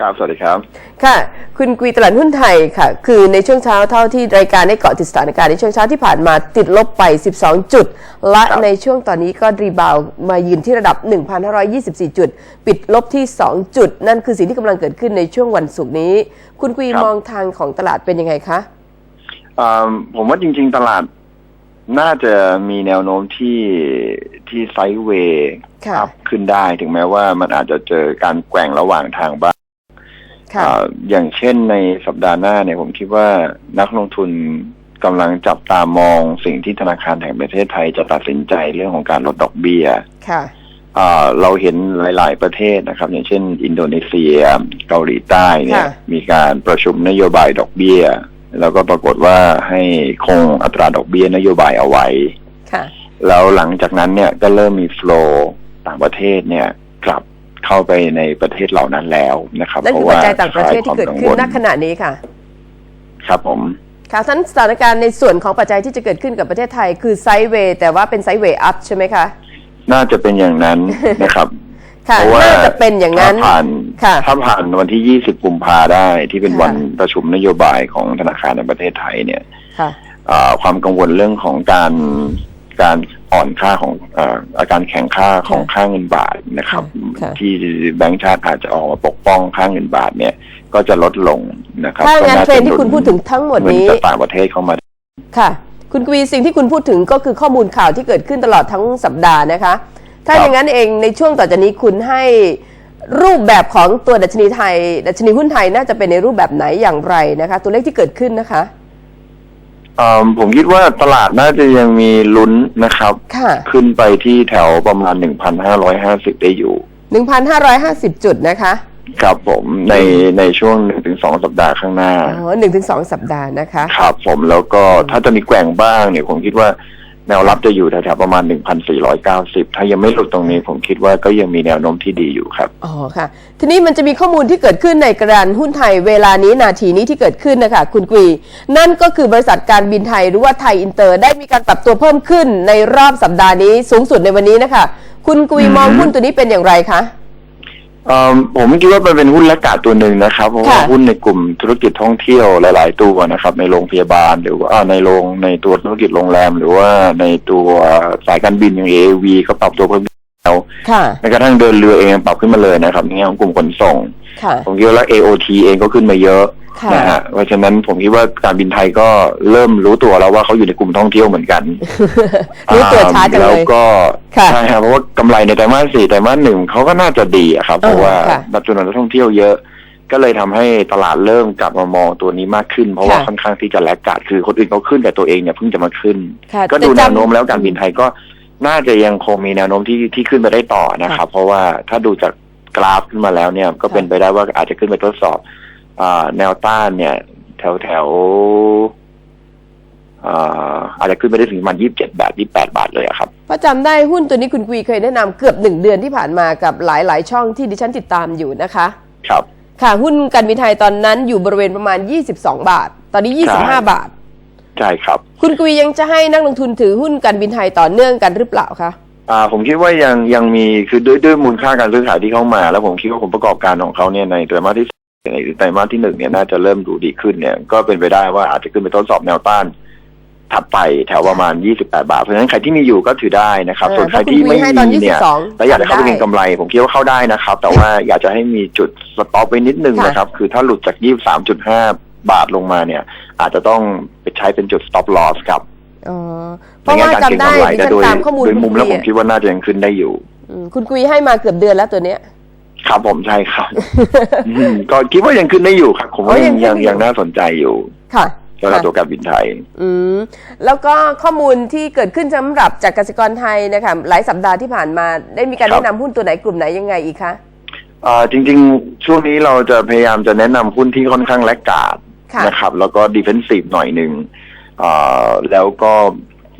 ครับ สวัสดีครับ ค่ะ คุณกวีตลาดหุ้นไทยค่ะ คือในช่วงเช้าเท่าที่รายการได้เกาะติดสถานการณ์ในช่วงเช้าที่ผ่านมาติดลบไป 12 จุด และครับในช่วงตอนนี้ก็รีบาวด์มายืนที่ระดับ 1,524 จุด ปิดลบที่ 2 จุด นั่นคือสิ่งที่กำลังเกิดขึ้นในช่วงวันศุกร์นี้ คุณกวีมองทางของตลาดเป็นยังไงคะอ่าผมว่าจริง ๆ ตลาดน่าจะมีแนวโน้มที่ที่ไซด์เวย์ค่ะอัพขึ้นได้ถึงแม้ว่ามันอาจจะเจอการแกว่งระหว่างทางบ้างค่ะ อ่าอย่างเช่นในสัปดาห์หน้าเนี่ยผมคิดว่านักลงทุนกำลังจับตามองสิ่งที่ธนาคารแห่งประเทศไทยจะตัดสินใจเรื่องของการลดดอกเบี้ยค่ะอ่าเราเห็นหลาย ๆ ประเทศนะครับ อย่างเช่น อินโดนีเซีย เกาหลีใต้เนี่ยค่ะมีการประชุมนโยบายดอกเบี้ย แล้วก็ปรากฏว่าให้คงอัตราดอกเบี้ยนโยบายเอาไว้ค่ะแล้วหลังจากนั้นเนี่ยก็เริ่มมีโฟลว์ต่างประเทศเนี่ยกลับ เข้าไปในประเทศเหล่านั้นแล้วนะครับ นั่นเพคือราะปัจว่าจัยต่างประเทศที่เกิดขึ้นณขณะนี้ค่ะ ครับผม ค่ะท่านสถานการณ์ในส่วนของปัจจัยที่จะเกิดขึ้นกับประเทศไทย คือไซด์เวย์แต่ว่าเป็นไซด์เวย์อัพใช่ไหมคะน่าจะเป็นอย่างนั้น นะครับ ค่ะเพราะว่าน่าจะเป็นอย่างนั้น ถ้าผ่านค่ะถ้าผ่านวันที่ 20 กุมภาได้ที่เป็นค่ะ วันประชุมนโยบายของธนาคารในประเทศไทยเนี่ยค่ะ อ่าความกังวลเรื่องของการการ อ่อนค่าของอ่าอาการแข็งค่าของค่าเงินบาทนะครับค่ะที่แบงก์ชาติอาจจะออกมาปกป้องค่าเงินบาทเนี่ยก็จะลดลงนะครับถ้างั้นก็เทรนด์ที่คุณพูดถึงทั้งหมดเงินนี้จากต่างประเทศเข้ามาค่ะ คุณกวีสิ่งที่คุณพูดถึงก็คือข้อมูลข่าวที่เกิดขึ้นตลอดทั้งสัปดาห์นะคะ ถ้าครับอย่างนั้นเองในช่วงต่อจากนี้คุณให้รูปแบบของตัวดัชนีไทย ดัชนีหุ้นไทยน่าจะเป็นในรูปแบบไหนอย่างไรนะคะ ตัวเลขที่เกิดขึ้นนะคะ อ่าผมคิดว่าตลาดน่าจะยังมีลุ้นนะครับ ค่ะ ขึ้นไปที่แถวประมาณ 1,550 ได้อยู่ 1,550 จุดนะคะครับผมในในช่วงหนึ่งถึงสองสัปดาห์ข้างหน้า อ๋อหนึ่งถึงสองสัปดาห์นะคะ ครับผมแล้วก็ถ้าจะมีแกว่งบ้างเนี่ยผมคิดว่า แนวรับจะอยู่แถวๆประมาณ 1,490 ถ้ายังไม่หลุดตรงนี้ผมคิดว่าก็ยังมีแนวโน้มที่ดีอยู่ครับ อ๋อค่ะ ทีนี้มันจะมีข้อมูลที่เกิดขึ้นในกระดานหุ้นไทยเวลานี้นาทีนี้ที่เกิดขึ้นนะคะคุณกวี นั่นก็คือบริษัทการบินไทยหรือว่าไทยอินเตอร์ ได้มีการปรับตัวเพิ่มขึ้นในรอบสัปดาห์นี้สูงสุดในวันนี้นะคะ คุณกวีอืมมองหุ้นตัวนี้เป็นอย่างไรคะเอ่อ ผมคิดว่ามันเป็นหุ้นละกาตัวหนึ่งนะครับเพราะว่าค่ะหุ้นในกลุ่มธุรกิจท่องเที่ยวหลาย ๆ ตัวนะครับ ในโรงพยาบาลหรือว่าอ่าในโรงในตัวธุรกิจโรงแรม หรือว่าในตัวสายการบินอย่าง AAV ก็ปรับตัวเพิ่มแล้วค่ะแม้กระทั่งเดินเรือเองปรับขึ้นมาเลยนะครับในแง่ของกลุ่มขนส่งค่ะผมคิดว่าแล้ว AOT เองก็ขึ้นมาเยอะค่ะ นะฮะเพราะฉะนั้นผมคิดว่าการบินไทยก็เริ่มรู้ตัวแล้วว่าเขาอยู่ในกลุ่มท่องเที่ยวเหมือนกันรู้ตัวช้าจังแล้เลวยก็ค่ะใช่ครับเพราะว่ากำไรในไตรมาสสี่ไตรมาสหนึ่งเขาก็น่าจะดีอะครับเพราะว่าค่ะนักจำนวนนักท่องเที่ยวเยอะก็เลยทำให้ตลาดเริ่มกลับมามองตัวนี้มากขึ้น เพราะว่าค่ะค่อนข้างที่จะแลกกาดคือคนอื่นเขาขึ้นแต่ตัวเองเนี่ยเพิ่งจะมาขึ้นค่ะก็ดูแต่แนจำวโน้มแล้วการบินไทยก็น่าจะยังคงมีแนวโน้มที่ที่ขึ้นไปได้ต่อนะครับ เพราะว่าถ้าดูจากกราฟขึ้นมาแล้วเนี่ยก็เป็นไปได้ว่าอาจจะขึ้นไปทดสอบอ่า แนวต้านเนี่ย แถวแถวอ่าอาจจะขึ้นไปได้ถึงประมันยี่สิบเจ็ดบาทยี่สิบแปดบาทเลยอะครับเพราะจำได้หุ้นตัวนี้คุณกวีเคยแนะนำเกือบหนึ่งเดือนที่ผ่านมากับหลาย ๆ ช่องที่ดิฉันติดตามอยู่นะคะ ครับ ค่ะหุ้นการบินไทยตอนนั้นอยู่บริเวณประมาณ22บาท ตอนนี้ใช่25บาท ใช่ครับ คุณกวียังจะให้นักลงทุนถือหุ้นการบินไทยต่อเนื่องกันหรือเปล่าคะอ่าผมคิดว่ายังยังมีคือด้วยด้วยมูลค่าการซื้อขายที่เข้ามา แล้วผมคิดว่าผลประกอบการของเขาเนี่ยในไตรมาสที่สี่ ในไตรมาสที่หนึ่งเนี่ยน่าจะเริ่มดูดีขึ้นเนี่ย ก็เป็นไปได้ว่าอาจจะขึ้นไปทดสอบแนวต้านถัดไปแถวประมาณ 28 บาท เพราะฉะนั้นใครที่มีอยู่ก็ถือได้นะครับเออส่วนใครที่ไม่เพราะคุณคุยให้ตอนมีเนี่ย22แล้วอยากจะเข้าไปได้เก็งกำไร ผมคิดว่าเข้าได้นะครับ แต่ว่าอยากจะให้มีจุดสต็อปไว้นิดนึงค่ะนะครับ คือถ้าหลุดจาก 23.5 บาทลงมาเนี่ย อาจจะต้องไปใช้เป็นจุด stop loss ครับอ๋อเพราะว่าในแง่การเก็งจำได้กำไรดิแต่ฉันโดยตามข้อมูลโดยมุมแล้วคุผณมกคิดว่าน่าจะยังขึ้นได้อยู่อืมคุณกวีให้มาเกือบเดือนแล้วตัวเนี้ย ครับผมใช่ครับอืมก็คิดว่ายังขึ้นได้อยู่ครับผมว่าอ๋อยัยังงขึ้นยังอยู่ยังน่าสนใจอยู่ ค่ะสำหรับค่ะตัวการบินไทย อืม แล้วก็ข้อมูลที่เกิดขึ้นสำหรับจากกสิกรไทยนะคะหลายสัปดาห์ที่ผ่านมา ได้มีการครับแนะนำหุ้นตัวไหนกลุ่มไหนยังไงอีกคะอ่าจริง ๆ ช่วงนี้เราจะพยายามจะแนะนำหุ้นที่ค่อนข้างแลกกาดค่ะนะครับ แล้วก็ดิเฟนซีฟหน่อยหนึ่งอ่าแล้วก็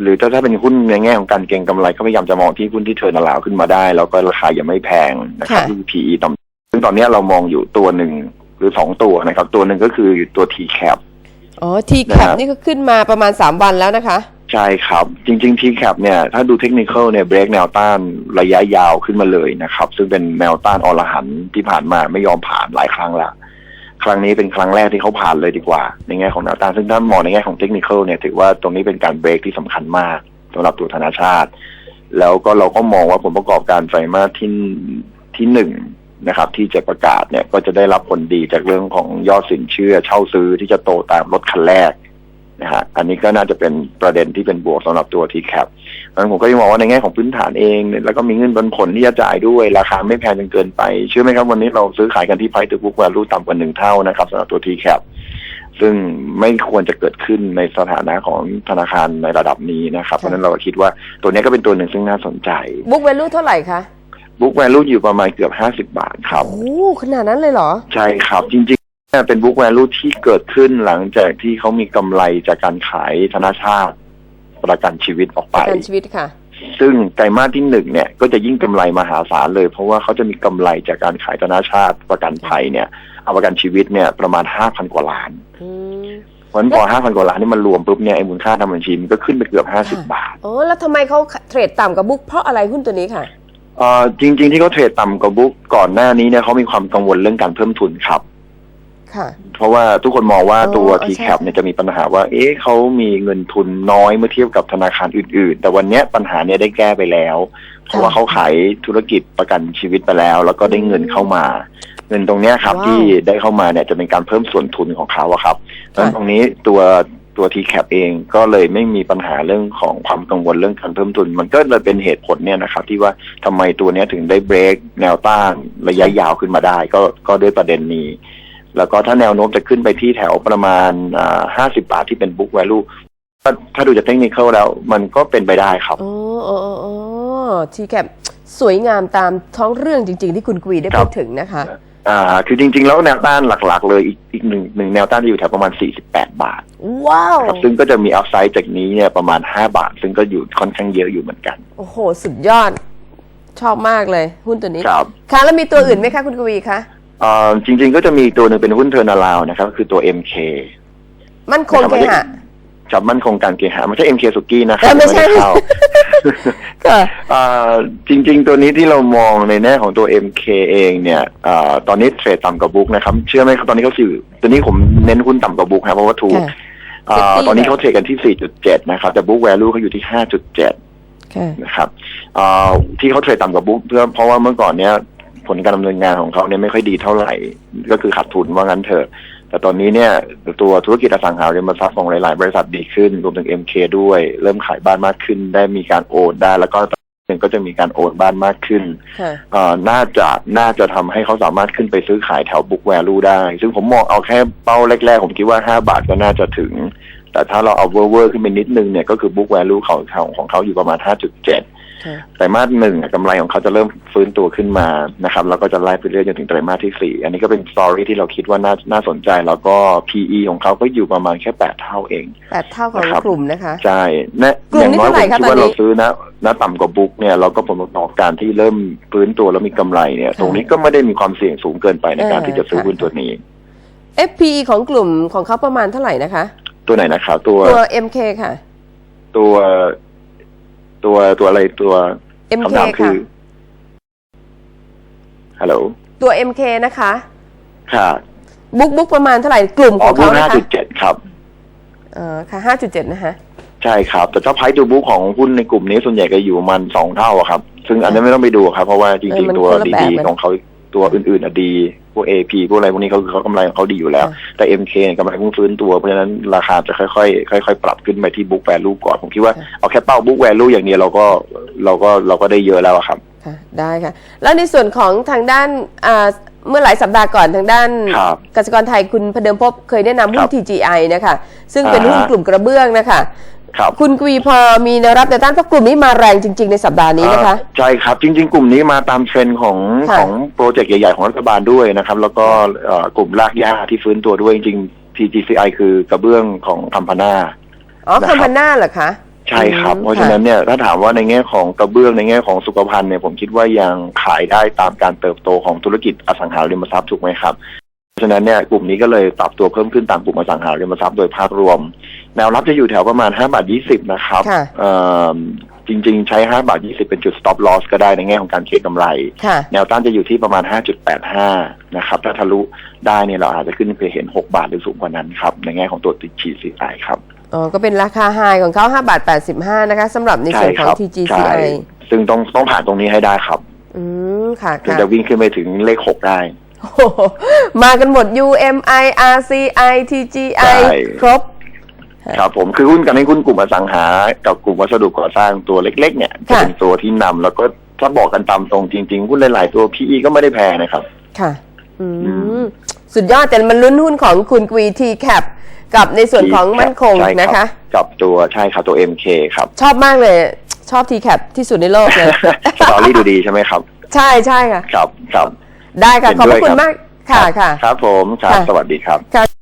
หรือถ้าถ้าเป็นหุ้นในแง่ของการเก็งกำไรก็พยายามจะมองที่หุ้นที่เทอร์นลาวขึ้นมาได้ แล้วก็ราคายังไม่แพงนะครับค่ะที่ PE ต่ำซึ่งตอนนี้เรามองอยู่ตัวหนึ่งหรือสองตัวนะครับ ตัวหนึ่งก็คือตัว T cap อ๋อทีแคนะปฮะนี่ก็ขึ้นมาประมาณ3วันแล้วนะคะ ใช่ครับ จริงๆ TCAP เนี่ยถ้าดูเทคนิคเนี่ยเบรกแนวต้านระยะยาวขึ้นมาเลยนะครับ ซึ่งเป็นแนวต้านอรหันต์ที่ผ่านมาไม่ยอมผ่านหลายครั้งแล้ว ครั้งนี้เป็นครั้งแรกที่เขาผ่านเลยดีกว่า ในแง่ของแนวต้านซึ่งถ้ามองในแง่ของเทคนิคเนี่ยถือว่าตรงนี้เป็นการเบรกที่สำคัญมากสำหรับตัวธนาชาติ แล้วก็เราก็มองว่าผลประกอบการไตรมาสที่ที่หนึ่งนะครับ ที่จะประกาศเนี่ยก็จะได้รับผลดีจากเรื่องของยอดสินเชื่อเช่าซื้อที่จะโตตามรถคันแรก นะฮะอันนี้ก็น่าจะเป็นประเด็นที่เป็นบวกสำหรับตัว t c a p เพราะฉะนั้นผมก็ยังมองว่าในแง่ของพื้นฐานเองเนี่ยแล้วก็มีเงินปันผลที่จะจ่ายด้วย ราคาไม่แพงจนเกินไป เชื่อไหมครับวันนี้เราซื้อขายกันที่ price to book value ต่ำกว่าหนึ่งเท่านะครับสำหรับตัว t c a p ซึ่งไม่ควรจะเกิดขึ้นในสถานะของธนาคารในระดับนี้นะครับเพราะฉะนั้นเราก็คิดว่าตัวนี้ก็เป็นตัวหนึ่งซึ่งน่าสนใจบุ๊ก value เท่าไหร่คะบุ๊กแวลูอยู่ประมาณเกือบห้าสิบาทครับโอ้ขนาดนั้นเลยเหรอ ใช่ครับ จริงๆ เนี่ยเป็นบุ๊กแวลูที่เกิดขึ้นหลังจากที่เขามีกำไรจากการขายธนาชาติประกันชีวิตออกปไประกันชีวิตค่ะ ซึ่งไตรมาสที่หนึ่งเนี่ยก็จะยิ่งกำไรมหาศาลเลย เพราะว่าเขาจะมีกำไรจากการขายธนาชาติประกันภัยเนี่ยเอาประกันชีวิตเนี่ยประมาณห้าพันกว่าล้านอืมเพราะฉะนั้นพอห้าพันกว่าล้านนี่มันรวมปุ๊บเนี่ยไอ้มูลค่าทางบัญชีมันก็ขึ้นไปเกือบห้าสิบบาทอ๋อแล้วทำไมเขาเทรดต่ำกับบุ๊กเพราะอะไรหุ้นตัวนี้ค่ะเอ่อจริง ๆ ที่เขาเทรดต่ำกว่าบุ๊กก่อนหน้านี้เนี่ยเขามีความกังวลเรื่องการเพิ่มทุนครับค่ะ เพราะว่าทุกคนมองว่าอ๋อตัวเออ t ใช่ c a p เนี่ยจะมีปัญหาว่า เอ๊ะเขามีเงินทุนน้อยเมื่อเทียบกับธนาคารอื่น ๆ แต่วันเนี้ยปัญหาเนี่ยได้แก้ไปแล้ว เพราะว่าเขาขายธุรกิจประกันชีวิตไปแล้ว แล้วก็ได้เงินเข้ามาเงินตรงเนี้ยครับว้าวที่ได้เข้ามาเนี่ยจะเป็นการเพิ่มส่วนทุนของเขาอะครับเพราะฉะนั้นตรงนี้ตัวตัว t c a p เองก็เลยไม่มีปัญหาเรื่องของความกังวลเรื่องการเพิ่มทุน มันก็เลยเป็นเหตุผลเนี่ยนะครับที่ว่าทำไมตัวเนี้ยถึงได้เบรกแนวต้านระยะยาวขึ้นมาได้ ก็ก็ด้วยประเด็นนี้ แล้วก็ถ้าแนวโน้มจะขึ้นไปที่แถวประมาณห้าสิบาทที่เป็น book value ถ้าถ้าดูจากเทคนิคแล้ว มันก็เป็นไปได้ครับอ๋ออ๋ออ๋ออ๋อทีแคปสวยงามตามท้องเรื่องจริง ๆ ที่คุณกวีได้ครัพูบดถึงนะคะ อ่า คือจริง ๆ แล้วแนวต้านหลัก ๆ เลยอีกอีกหนึ่งหนึ่งแนวต้านจะอยู่แถวประมาณ 48 บาท ว้าวครับซึ่งก็จะมีอัพไซด์จากนี้เนี่ยประมาณ 5 บาท ซึ่งก็อยู่ค่อนข้างเยอะอยู่เหมือนกัน โอ้โห สุดยอด ชอบมากเลย หุ้นตัวนี้ ครับค่ะแล้วมีตัวอื่นไหมคะคุณกวีคะอ่า จริง ๆ ก็จะมีตัวหนึ่งเป็นหุ้นเทอร์นาลาวนะครับ คือตัว MK มั่นคงเคหะจับมั่นคงการเกหะไม่ใช่ MK สุกี้นะครัเออไม่ใช่ด้เข้าค่ะอ่าจริง ๆ ตัวนี้ที่เรามองในแง่ของตัว MK เองเนี่ยอาตอนนี้เทรดต่ำกว่าบุ๊กนะครับ เชื่อไหมครับตอนนี้เขาสื่อตัวนี้ผมเน้นหุ้นต่ำกว่าบุ๊กครับเพราะว่าถูกค่ะอ่า Safety ตอนนี้เขาเทรดกันที่ 4.7 นะครับ แต่บุ๊กแวลูเขาอยู่ที่ 5.7ค่ะนะครับอ่าที่เขาเทรดต่ำกว่าบุ๊กเพื่อเพราะว่าเมื่อก่อนเนี้ย ผลการดำเนินงานของเขาเนี่ยไม่ค่อยดีเท่าไหร่ ก็คือขาดทุนว่างั้นเถอะ แต่ตอนนี้เนี่ยตัวธุรกิจอสังหาริมทรัพย์ของหลาย ๆ บริษัทดีขึ้นรวมถึง MK ด้วย เริ่มขายบ้านมากขึ้น ได้มีการโอนได้แล้วก็หนึ่งก็จะมีการโอนบ้านมากขึ้นค่ะเอ่อน่าจะน่าจะทำให้เขาสามารถขึ้นไปซื้อขายแถวบุ๊กแวลูได้ ซึ่งผมมองเอาแค่เป้าแรก ๆ ผมคิดว่า 5 บาทก็น่าจะถึง แต่ถ้าเราเอาเวอร์เวอร์ขึ้นไปนิดนึงเนี่ยก็คือบุ๊กแวลูของเขาของเขาอยู่ประมาณ 5.7ค่ะ ไตรมาสหนึ่งอะกำไรของเขาจะเริ่มฟื้นตัวขึ้นมานะครับแล้วก็จะไล่ไปเรื่อยจนถึงไตรมาสที่สี่อันนี้ก็เป็นสตอรี่ที่เราคิดว่าน่าน่าสนใจ แล้วก็ PE ของเขาก็อยู่ประมาณแค่แปดเท่าเองแปดเท่าของนะครับกลุ่มนะคะใช่แนะกลุ่มนี้อย่างน้อยเท่าไหร่คะผมคิดว่าตอนนี้เราซื้อนะนะต่ำกว่าบุ๊กเนี่ยเราก็ผลประกอบการที่เริ่มฟื้นตัวแล้วมีกำไรเนี่ย ตรงนี้ก็ไม่ได้มีความเสี่ยงสูงเกินไปในการเออที่จะซื้อค่ะหุ้นตัวนี้ FPE ของกลุ่มของเขาประมาณเท่าไหร่นะคะ ตัวไหนนะครับตัวตัว MK ค่ะ ตัว ตัวตัวอะไรตัว MK คำถามคืค่ะ อฮัลโหลตัว MK นะคะ ค่ะบุ๊กบุ๊กประมาณเท่าไหร่กลุ่มอขออกงหุ้เขานนะห้าคะจุดเจ็ดครับ เออค่ะห้าจุดเจ็ดนะคะใช่ครับ แต่ถ้าไพดูบุ๊กของหุ้นในกลุ่มนี้ส่วนใหญ่ก็อยู่ประมันสองเท่าอะครับ ซึ่งอันนี้นไม่ต้องไปดูครับ เพราะว่าจเอริองมันๆตัวคนละแบบดีมันๆของเขา ตัวอื่นๆอะดีพวก AP พวกอะไรพวกนี้เขาเขากำไรของเขาดีอยู่แล้วค่ะแต่ MK เนี่ยกำไรเพิ่งฟื้นตัว เพราะฉะนั้นราคาจะค่อยๆค่อยๆปรับขึ้นไปที่บุ๊กแวลูก่อน ผมคิดว่าเอาแค่เป้าบุ๊กแวลูอย่างเดียวเราก็เราก็เราก็ได้เยอะแล้วอะครับค่ะได้ค่ะ แล้วในส่วนของทางด้านอ่าเมื่อหลายสัปดาห์ก่อนทางด้านครับกสิกรไทยคุณพเดิมพบเคยแนะนำหุ้ครันบ TGI นะคะ ซึ่งเป็นอ่าฮะหุ้นกลุ่มกระเบื้องนะคะ ครับ คุณกวีพอมีแนวรับแนวต้านเพราะกลุ่มนี้มาแรงจริง ๆ ในสัปดาห์นี้นะคะอ่าใช่ครับ จริง ๆ กลุ่มนี้มาตามเทรนด์ของค่ะ ของโปรเจกต์ใหญ่ ๆ ของรัฐบาลด้วยนะครับ แล้วก็เอ่อกลุ่มรากหญ้าที่ฟื้นตัวด้วยจริงๆ TGCI คือกระเบื้องของคัมพานา อ๋อนะครับคอมพาน่าเหรอคะ ใช่ครับ อืมเพราะฉะนั้นเนี่ยถ้าถามว่าในแง่ของกระเบื้องในแง่ของสุขภัณฑ์เนี่ยผมคิดว่ายังขายได้ตามการเติบโตของธุรกิจอสังหาริมทรัพย์ถูกไหมครับ เพราะฉะนั้นเนี่ยกลุ่มนี้ก็เลยปรับตัวเพิ่มขึ้นตามกลุ่มอสังหาริมทรัพย์โดยภาพรวม แนวรับจะอยู่แถวประมาณ 5 บาท 20 นะครับค่ะเอ่อจริง ๆ ใช้ 5 บาท 20 เป็นจุด stop loss ก็ได้ในแง่ของการเก็งกำไร ค่ะ แนวต้านจะอยู่ที่ประมาณ 5.85 นะครับ ถ้าทะลุได้เนี่ยเราอาจจะขึ้นไปเห็น 6 บาทหรือสูงกว่านั้นครับ ในแง่ของตัวติดฉีดซีไอครับ อ๋อ ก็เป็นราคาไฮของเขา5บาท85 นะคะสำหรับในส่วนของ ใช่ TGCI ซึ่งต้องต้องผ่านตรงนี้ให้ได้ครับ อืม ค่ะถึงค่ะ จะวิ่งขึ้นไปถึงเลข 6 ได้ โอ้โหมากันหมด UMI RCI TGI ใช่ครบ ครับผมคือหุ้นกันในหุ้นกลุ่มอสังหา กับกลุ่มวัสดุก่อสร้างตัวเล็ก ๆ เนี่ยจะค่ะเป็นตัวที่นำแล้วก็ถ้าบอกกันตามตรงจริงๆหุ้นหลายๆตัว PE ก็ไม่ได้แพงนะครับ ค่ะ อือืมสุดยอดแต่มันลุ้นหุ้นของคุณกวี TCAP กับในส่วนของมั่นคงใช่รับนะคะ กับตัวใช่ครับตัว MK ครับ ชอบมากเลย ชอบ TCAP ที่สุดในโลกเลยสตอรี่ดูดีใช่ไหมครับ ใช่ใช่ค่ะ ครับครับได้ค่ะเห็นขอบพด้ระวยคุณครับมากค่ะค่ะ ครับผมครับค่ะสวัสดีครับค่ะ